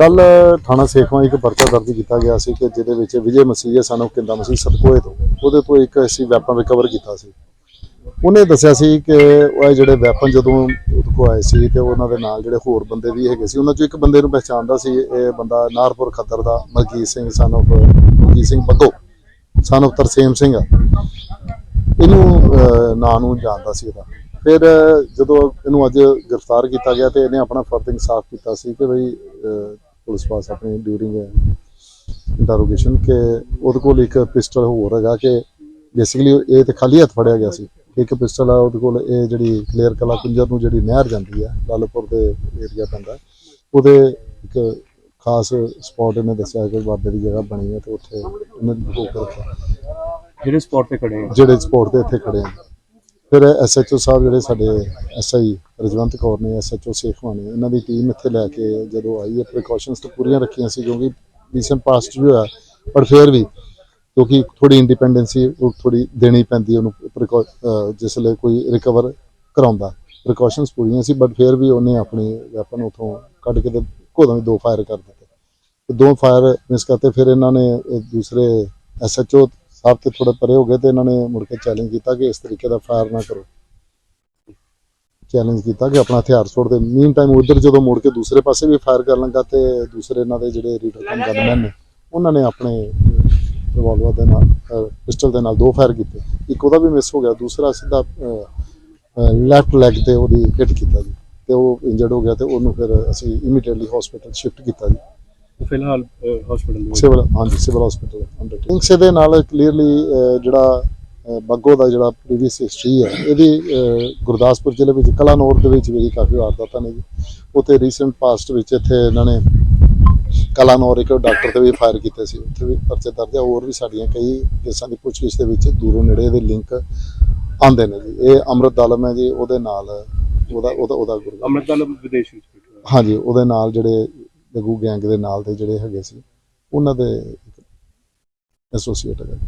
ਕੱਲ ਥਾਣਾ ਸੇਖਵਾਂ ਇੱਕ ਪਰਚਾ ਦਰਜ ਕੀਤਾ ਗਿਆ ਸੀ ਕਿ ਜਿਹਦੇ ਵਿੱਚ ਵਿਜੇ ਮਸੀਹ ਸਾਨੂੰ ਕਿੰਦਾ ਮਸੀਹ ਸਤਕੋਏ ਤੋਂ। ਉਹਦੇ ਤੋਂ ਇੱਕ ਅਸੀਂ ਵੈਪਨ ਰਿਕਵਰ ਕੀਤਾ ਸੀ। ਉਹਨੇ ਦੱਸਿਆ ਸੀ ਕਿ ਉਹ ਇਹ ਜਿਹੜੇ ਵੈਪਨ ਜਦੋਂ ਉਹਦੇ ਕੋਲ ਆਏ ਸੀ ਤੇ ਉਹਨਾਂ ਦੇ ਨਾਲ ਜਿਹੜੇ ਹੋਰ ਬੰਦੇ ਵੀ ਹੈਗੇ ਸੀ, ਉਹਨਾਂ ਚੋਂ ਇੱਕ ਬੰਦੇ ਨੂੰ ਪਹਿਚਾਣਦਾ ਸੀ, ਇਹ ਬੰਦਾ ਨਾਰਪੁਰ ਖੱਦਰ ਦਾ ਮਲਕੀਤ ਸਿੰਘ ਸਨ of Malkit Singh Baggo son of Tarsem Singh ਇਹਨੂੰ ਨਾਂ ਨੂੰ ਜਾਣਦਾ ਸੀ ਇਹਦਾ ਫਿਰ, ਜਦੋਂ ਇਹਨੂੰ ਅੱਜ ਗ੍ਰਿਫਤਾਰ ਕੀਤਾ ਗਿਆ ਤੇ ਇਹਨੇ ਆਪਣਾ ਫਰਜ਼ ਸਾਫ਼ ਕੀਤਾ ਸੀ ਕਿ ਬਈ ਪੁਲਿਸ ਪਾਸ ਆਪਣੀ ਡਿਊਰਿੰਗ ਇੰਟਰੋਗੇਸ਼ਨ ਕਿ ਉਹਦੇ ਕੋਲ ਇੱਕ ਪਿਸਟਲ ਹੋਰ ਹੈਗਾ ਕਿ ਬੇਸਿਕਲੀ ਇਹ ਤੇ ਖਾਲੀ ਹੱਥ ਫੜਿਆ ਗਿਆ ਸੀ। ਇੱਕ ਪਿਸਟਲ ਆ ਉਹਦੇ ਕੋਲ ਇਹ ਜਿਹੜੀ ਕਲੀਅਰ ਕਲਾ ਕੁੰਜਰ ਨੂੰ ਜਿਹੜੀ ਨਹਿਰ ਜਾਂਦੀ ਹੈ ਲਾਲਪੁਰ ਦੇ ਏਰੀਆ ਪੈਂਦਾ। ਉਹਦੇ ਇੱਕ ਖਾਸ ਸਪੌਟ ਇਹਨੇ ਦੱਸਿਆ ਕਿ ਬਾਬੇ ਦੀ ਜਗ੍ਹਾ ਬਣੀ ਹੈ ਤੇ ਉੱਥੇ ਇਹਨੇ ਲੁਕੋ ਕੇ ਰੱਖਿਆ। ਜਿਹੜੇ ਸਪੌਟ ਤੇ ਖੜੇ ਆ। ਜਿਹੜੇ ਸਪੋਰਟ ਦੇ ਇੱਥੇ ਖੜੇ ਆ। ਫਿਰ ਐਸਐਚਓ ਸਾਹਿਬ ਜਿਹੜੇ ਸਾਡੇ ਐਸਆਈ ਰਜਵੰਤ ਕੌਰ ਨੇ ਐਸਐਚਓ ਸੇਖਵਾਂ ਨੇ, ਇਹਨਾਂ ਦੀ ਟੀਮ ਇੱਥੇ ਲੈ ਕੇ ਜਦੋਂ ਆਈ ਹੈ ਪ੍ਰੀਕਾਸ਼ਨਸ ਤਾਂ ਪੂਰੀਆਂ ਰੱਖੀਆਂ ਸੀ ਕਿਉਂਕਿ ਰੀਸੈਂਟ ਪਾਸਟ ਵੀ ਹੋਇਆ, ਪਰ ਫਿਰ ਵੀ ਕਿਉਂਕਿ ਥੋੜੀ ਇੰਡੀਪੈਂਡੈਂਸੀ ਉਹ ਥੋੜੀ ਦੇਣੀ ਪੈਂਦੀ, ਉਹਨੂੰ precau- ਜਿਸ ਲਈ ਕੋਈ ਰਿਕਵਰ ਕਰਾਉਂਦਾ। ਪ੍ਰੀਕਾਸ਼ਨਸ ਪੂਰੀਆਂ ਸੀ ਬਟ ਫਿਰ ਵੀ ਉਹਨੇ ਆਪਣੀ ਵੈਪਨ ਉਥੋਂ ਕੱਢ ਕੇ ਤੇ ਕੋਦੋਂ ਵੀ ਦੋ ਫਾਇਰ ਕਰ ਦਿੱਤੇ। ਦੋ ਫਾਇਰ ਮਿਸ ਕਰਤੇ, ਫਿਰ ਇਹਨਾਂ ਨੇ, ਇਹ ਦੂਸਰੇ ਐਸਐਚਓ ਸਾਹਿਬ ਤੇ ਥੋੜੇ ਪਰੇ ਹੋ ਗਏ ਤੇ ਇਹਨਾਂ ਨੇ ਮੁੜ ਕੇ ਚੈਲੰਜ ਕੀਤਾ ਕਿ ਇਸ ਤਰੀਕੇ ਦਾ ਫਾਇਰ ਨਾ ਕਰੋ। ਚੈਲੰਜ ਕੀਤਾ ਕਿ ਆਪਣਾ ਹਥਿਆਰ ਛੋੜ ਦੇ। ਮੀਨ ਟਾਈਮ ਉਧਰ ਜਦੋਂ ਮੁੜ ਕੇ ਦੂਸਰੇ ਪਾਸੇ ਵੀ ਫਾਇਰ ਕਰਨ ਲੱਗਾ ਤੇ ਦੂਸਰੇ ਇਹਨਾਂ ਦੇ ਜਿਹੜੇ ਰੀਡਰ ਕਮ ਗਨਮੈਨ ਨੇ, ਉਹਨਾਂ ਨੇ ਆਪਣੇ ਰਿਵਾਲਵਰ ਦੇ ਨਾਲ ਪਿਸਟਲ ਦੇ ਨਾਲ ਦੋ ਫਾਇਰ ਕੀਤੇ। ਇੱਕ ਉਹਦਾ ਵੀ ਮਿਸ ਹੋ ਗਿਆ, ਦੂਸਰਾ ਸਿੱਧਾ ਲੈਫਟ ਲੈਗ ਤੇ ਉਹਦੀ ਹਿੱਟ ਕੀਤਾ ਜੀ। ਤੇ ਉਹ ਇੰਜਰਡ ਹੋ ਗਿਆ ਤੇ ਉਹਨੂੰ ਫਿਰ ਅਸੀਂ ਇਮੀਡੀਏਟਲੀ ਹਸਪੀਟਲ ਸ਼ਿਫਟ ਕੀਤਾ ਜੀ। ਫਿਲਹਾਲ ਹਸਪੀਟਲ ਦੇ ਸਿਵਲ ਹਾਂਜੀ ਸਿਵਲ ਹਸਪੀਟਲ ਅੰਡਰ ਦੇ ਨਾਲ ਕਲੀਅਰਲੀ ਜਿਹੜਾ ਬੱਗੋ ਦਾ ਜਿਹੜਾ ਪ੍ਰੀਵੀਅਸ ਹਿਸਟਰੀ ਹੈ ਇਹਦੀ ਗੁਰਦਾਸਪੁਰ ਜ਼ਿਲ੍ਹੇ ਵਿੱਚ ਕਲਾਨੌਰ ਦੇ ਵਿੱਚ ਵੀ ਕਾਫੀ ਵਾਰਦਾਤਾਂ ਨੇ ਜੀ। ਉੱਥੇ ਰੀਸੈਂਟ ਪਾਸਟ ਵਿੱਚ ਇੱਥੇ ਇਹਨਾਂ ਨੇ ਕਲਾਨੌਰ ਇੱਕ ਡਾਕਟਰ ਤੇ ਵੀ ਫਾਇਰ ਕੀਤੇ ਸੀ। ਉੱਥੇ ਵੀ ਪਰਚੇ ਦਰਜ ਹੈ ਹੋਰ ਵੀ ਸਾਡੀਆਂ ਕਈ ਕੇਸਾਂ ਦੀ ਪੁੱਛਗਿੱਛ ਦੇ ਵਿੱਚ ਦੂਰੋਂ ਨੇੜੇ ਦੇ ਲਿੰਕ ਆਉਂਦੇ ਨੇ ਜੀ। ਇਹ ਅੰਮ੍ਰਿਤ ਦਾਲਮ ਹੈ ਜੀ ਉਹਦੇ ਨਾਲ ਉਹਦਾ ਉਹਦਾ ਉਹਦਾ ਗੁਰੂ ਅੰਮ੍ਰਿਤਪਾਲ ਵਿਦੇਸ਼ ਵਿੱਚ। ਹਾਂਜੀ ਉਹਦੇ ਨਾਲ ਜਿਹੜੇ ਦਗੂ ਗੈਂਗ ਦੇ ਨਾਲ ਦੇ ਜਿਹੜੇ ਹੈਗੇ ਸੀ ਉਹਨਾਂ ਦੇ ਐਸੋਸੀਏਟ ਹੈਗਾ।